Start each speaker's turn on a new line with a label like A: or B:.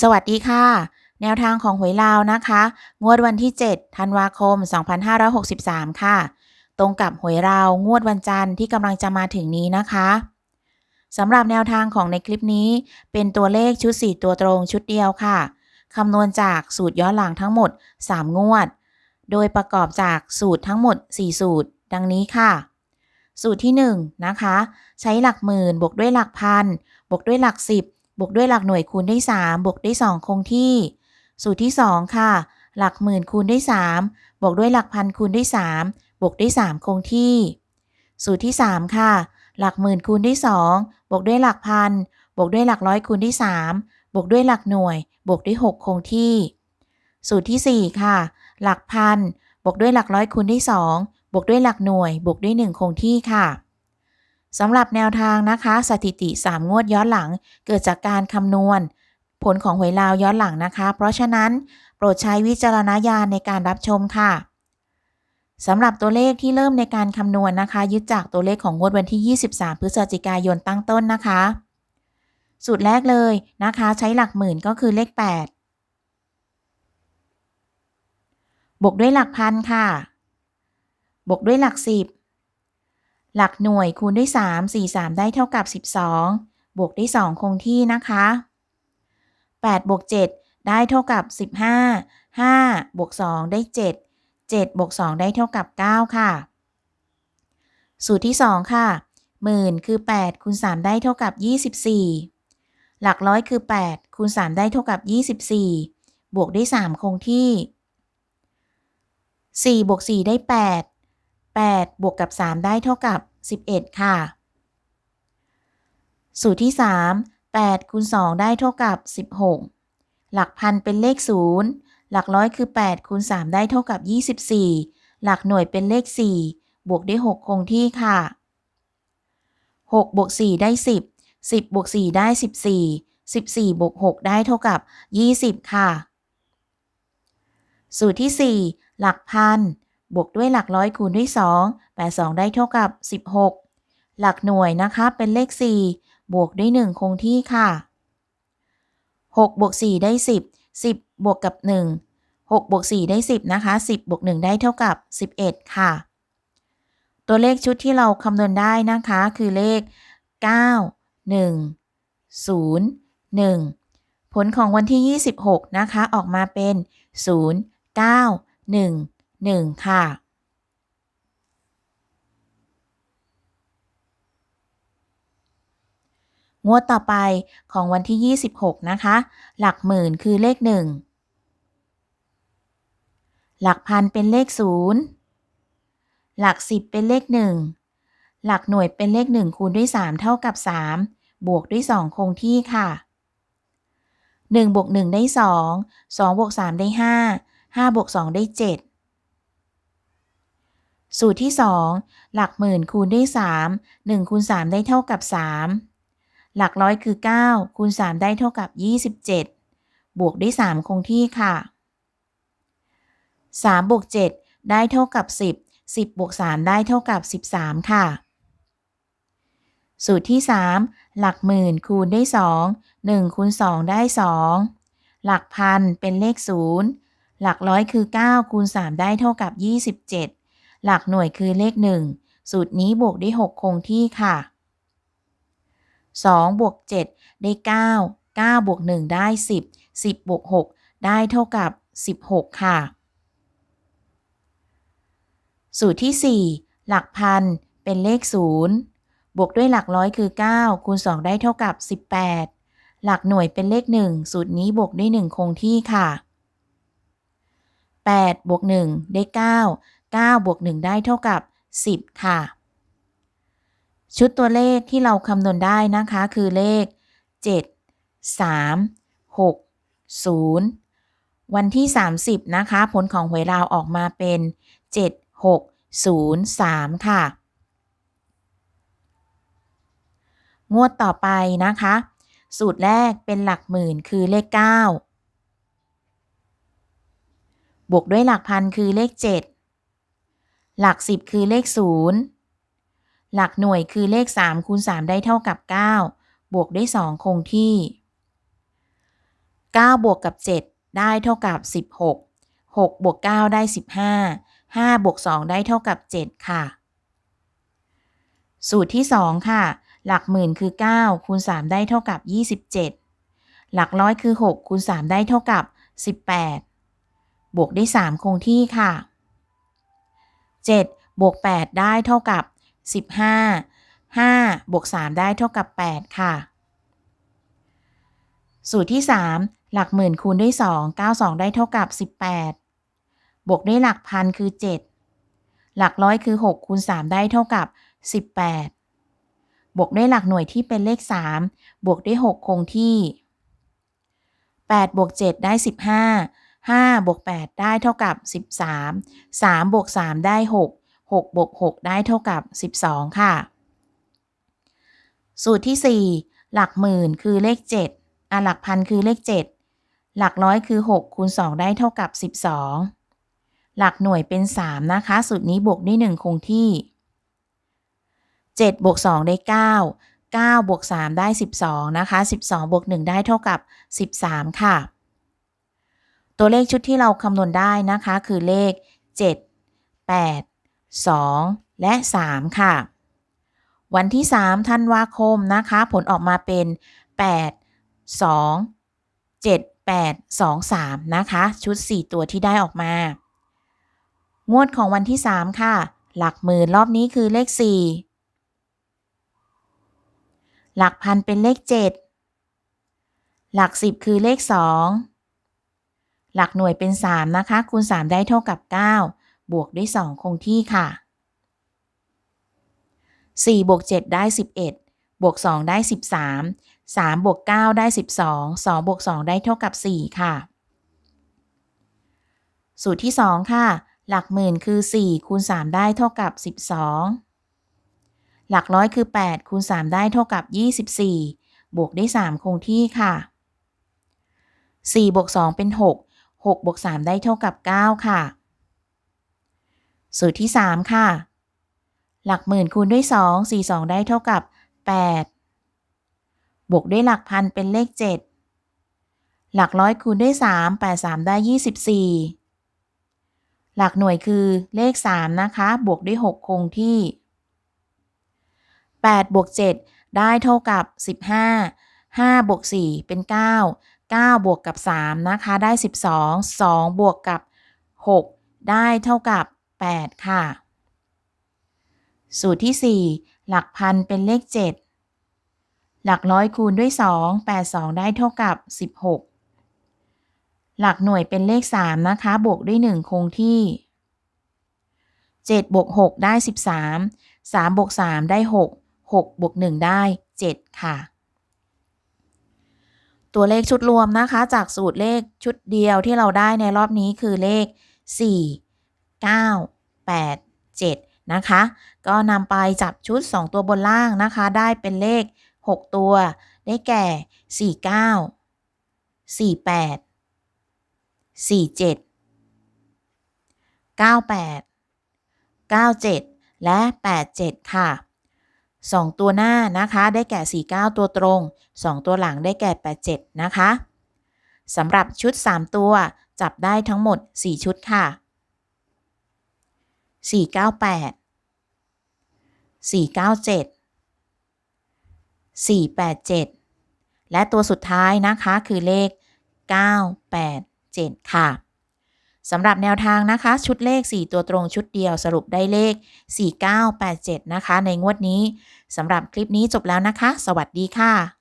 A: สวัสดีค่ะ แนวทางของหวยลาวนะคะ งวดวันที่ 7 ธันวาคม 2563 ค่ะ ตรงกับหวยลาวงวดวันจันทร์ที่กำลังจะมาถึงนี้นะคะสำหรับแนวทางของในคลิปนี้ เป็นตัวเลขชุด 4 ตัวตรงชุดเดียวค่ะคำนวณจากสูตรย้อนหลังทั้งหมด 3 งวด โดยประกอบจากสูตรทั้งหมด 4 สูตร ดังนี้ค่ะ สูตรที่ 1 นะคะ ใช้หลักหมื่นบวกด้วยหลักพันบวกด้วยหลัก10 บวกด้วยหลักหน่วยคูณได้3บวกได้2คงที่ สูตรที่ 2 ค่ะ หลักหมื่นคูณได้3บวกด้วยหลักพันคูณได้3บวกได้3คงที่ สูตรที่ 3 ค่ะ หลักหมื่นคูณได้2บวกด้วยหลักพัน บวกด้วยหลักร้อยคูณได้3บวกด้วยหลักหน่วย บวกด้วย 6 คงที่ สูตรที่ 4 ค่ะ หลักพัน บวกด้วยหลักร้อยคูณได้2บวกด้วยหลักหน่วย บวกด้วย 1 คงที่ค่ะ สำหรับแนวทางนะคะ สถิติ 3 งวดย้อนหลัง เกิดจากการคำนวณ ผลของหวยลาวย้อนหลังนะคะ เพราะฉะนั้นโปรดใช้วิจารณญาณในการรับชมค่ะสำหรับตัวเลขที่เริ่มในการคำนวณนะคะ ยึดจากตัวเลขของงวดวันที่ 23 พฤศจิกายนตั้งต้นนะคะ สูตรแรกเลยนะคะ ใช้หลักหมื่นก็คือเลข 8 บวกด้วยหลักพันค่ะ บวกด้วยหลักสิบ หลักหน่วยคูณด้วย 3 4 3 ได้เท่ากับ 12 บวกด้วย 2 คงที่นะคะ 8 บวก 7 ได้เท่ากับ 15 5 บวก 2 ได้ 7 7 บวก 2 ได้เท่ากับ 9 ค่ะ สูตรที่ 2 ค่ะ หมื่นคือ 8 คูณ 3 ได้เท่ากับ 24 หลักร้อยคือ 8 คูณ 3 ได้เท่ากับ 24 บวกด้วย 3 คงที่ 4 บวก 4 ได้ 8 8 บวกกับ 3 ได้เท่ากับ 11 ค่ะ สูตรที่ 3 8คูณ2ได้เท่ากับ 16 หลักพันเป็นเลข 0 หลักร้อยคือ8คูณ3ได้เท่ากับ 24 หลักหน่วยเป็นเลข 4 บวกได้6คงที่ค่ะ 6 บวก 4 ได้ 10 10 บวก 4 ได้ 14 14 บวก 6 ได้เท่ากับ 20 ค่ะ สูตรที่ 4 หลักพัน บวกด้วยหลักร้อยคูณด้วย 2 8 2 ได้เท่ากับ 16 หลักหน่วยนะคะเป็นเลข 4 บวกด้วย 1 คงที่ค่ะ6บวก4ได้ 10 10 บวกกับ 1 6บวก4ได้ 10 นะคะ 10 บวก 1 ได้เท่ากับ 11 ค่ะ ตัวเลขชุดที่เราคำนวณได้นะคะ คือเลข 9 1 0 1 ผลของวันที่ 26 นะคะ ออกมาเป็น 0 9 1 1 ค่ะ งวดต่อไปของวันที่ 26 นะคะ หลักหมื่นคือเลข 1 หลักพันเป็นเลข 0 หลัก 10 เป็นเลข 1 หลักหน่วยเป็นเลข 1 คูณด้วย 3 เท่ากับ 3 บวกด้วย 2 คงที่ค่ะ1บวก1ได้ 2 2บวก3ได้ 5 5บวก2ได้ 7 สูตรที่ 2 หลักหมื่นคูณด้วย 3 1คูณ3ได้เท่ากับ 3 หลักร้อยคือ 9 คูณ 3 ได้เท่ากับ 27 บวกด้วย 3 คงที่ค่ะ 3บวก7ได้เท่ากับ 10 10บวก3ได้เท่ากับ 13 ค่ะ สูตรที่ 3 หลักหมื่นคูณด้วย2 1คูณ2ได้ 2 หลักพันเป็นเลข 0 หลักร้อยคือ 9 คูณ 3 ได้เท่ากับ 27 หลักหน่วยคือเลข 1 สูตรนี้บวกได้ 6 คงที่ค่ะ 2 บวก 7 ได้ 9 9 บวก 1 ได้ 10 10 บวก 6 ได้เท่ากับ 16 ค่ะ สูตรที่ 4 หลักพันเป็นเลข 0 บวกด้วยหลักร้อยคือ 9 คูณ 2 ได้เท่ากับ 18 หลักหน่วยเป็นเลข 1 สูตรนี้บวกด้วย 1 คงที่ค่ะ8บวก1ได้ 9 บวก 1 ได้เท่ากับ 10 ค่ะ ชุดตัวเลขที่เราคำนวณได้นะคะคือเลข 7 3 6 0 วันที่ 30 นะคะ ผลของหวยลาวออกมาเป็น 7 6 0 3 ค่ะ งวดต่อไปนะคะ สูตรแรกเป็นหลักหมื่นคือเลข 9 บวกด้วยหลักพันคือเลข 7 หลักสิบคือเลขศูนย์หลักหน่วยคือเลขสามคูณสามได้เท่ากับเก้าบวกได้สองคงที่ 9 บวกกับ 7 ได้เท่ากับ 16 6 บวก 9 ได้ 15 5 บวก 2 ได้เท่ากับ 7 ค่ะ สูตรที่ 2 ค่ะ หลักหมื่นคือ 9 คูณ 3 ได้เท่ากับ 27 หลักร้อยคือ 6 คูณ 3 ได้เท่ากับ 18 บวกได้3คงที่ค่ะ 7 บวก 8 ได้เท่ากับ 15 5 บวก 3 ได้เท่ากับ 8 ค่ะ สูตรที่ 3 หลักหมื่นคูณด้วย 2 9 2 ได้เท่ากับ 18 บวกด้วยหลักพันคือ 7 หลักร้อยคือ 6 คูณ 3 ได้เท่ากับ 18 บวกด้วยหลักหน่วยที่เป็นเลข 3 บวกด้วย 6 คงที่ 8 บวก 7 ได้ 15 5บวก8ได้เท่ากับ 13 3บวก3ได้ 6 6บวก6ได้เท่ากับ 12 ค่ะ สูตรที่ 4 หลักหมื่นคือเลข 7อะหลักพันคือเลข 7 หลักร้อยคือ 6 คูณ 2 ได้เท่ากับ 12 หลักหน่วยเป็น 3 นะคะ สูตรนี้บวกด้วย1คงที่ 7บวก2ได้ 9 9บวก3ได้ 12 นะคะ 12บวก1ได้เท่ากับ 13 ค่ะ ตัวเลขชุดที่เราคำนวณได้นะคะ คือเลข 7 8 2 และ 3 ค่ะ วันที่3ธันวาคมนะคะ ผลออกมาเป็น 8 2 7 8 2 3 นะคะ ชุด 4 ตัวที่ได้ออกมา งวดของวันที่ 3 ค่ะ หลักหมื่นรอบนี้คือเลข 4 หลักพันเป็นเลข 7 หลัก 10 คือเลข 2 หลักหน่วยเป็น 3 นะคะ คูณ 3 ได้เท่ากับ 9 บวกด้วย 2 คงที่ค่ะ 4 บวก 7 ได้ 11 บวก 2 ได้ 13 3 บวก 9 ได้ 12 2 บวก 2 ได้เท่ากับ 4 ค่ะ สูตรที่ 2 ค่ะ หลักหมื่นคือ 4 คูณ 3 ได้เท่ากับ 12 หลักร้อยคือ 8 คูณ 3 ได้เท่ากับ 24 บวกได้ 3 คงที่ค่ะ 4 บวก 2 เป็น 6 6บวก3ได้เท่ากับ 9 ค่ะ สูตรที่ 3 ค่ะ หลักหมื่นคูณด้วย 2 4 2 ได้เท่ากับ 8 บวกด้วยหลักพันเป็นเลข 7 หลักร้อยคูณด้วย 3 8 3 ได้ 24 หลักหน่วยคือเลข 3 นะคะ บวกด้วย 6 คงที่ 8 บวก 7 ได้เท่ากับ 15 5 บวก 4 เป็น 9 9 บวกกับ 3 นะคะ ได้ 12 2 บวกกับ 6 ได้เท่ากับ 8 ค่ะ สูตรที่ 4 หลักพันเป็นเลข 7 หลักร้อยคูณด้วย 2 8 2 ได้เท่ากับ 16 หลักหน่วยเป็นเลข 3 นะคะ บวกด้วย 1 คงที่ 7 บวก 6 ได้ 13 3 บวก 3 ได้ 6 6 บวก 1 ได้ 7 ค่ะ ตัวเลขชุดรวมนะคะ จากสูตรเลขชุดเดียวที่เราได้ในรอบนี้คือเลข 4 9 8 7 นะคะ ก็นำไปจับชุด 2 ตัวบนล่างนะคะ ได้เป็นเลข 6 ตัว ได้แก่ 49 48 47 98 97 และ 87 ค่ะ 2 ตัวหน้านะคะได้แก่ 49 ตัวตรง 2 ตัวหลังได้แก่ 87 นะคะสำหรับชุด 3 ตัวจับได้ทั้งหมด 4 ชุดค่ะ 498 497 487 และตัวสุดท้ายนะคะคือเลข 987 ค่ะ สำหรับแนวทางนะคะ ชุดเลข 4 ตัวตรงชุดเดียวสรุปได้เลข 4987 นะคะ ในงวดนี้สำหรับคลิปนี้จบแล้วนะคะ สวัสดีค่ะ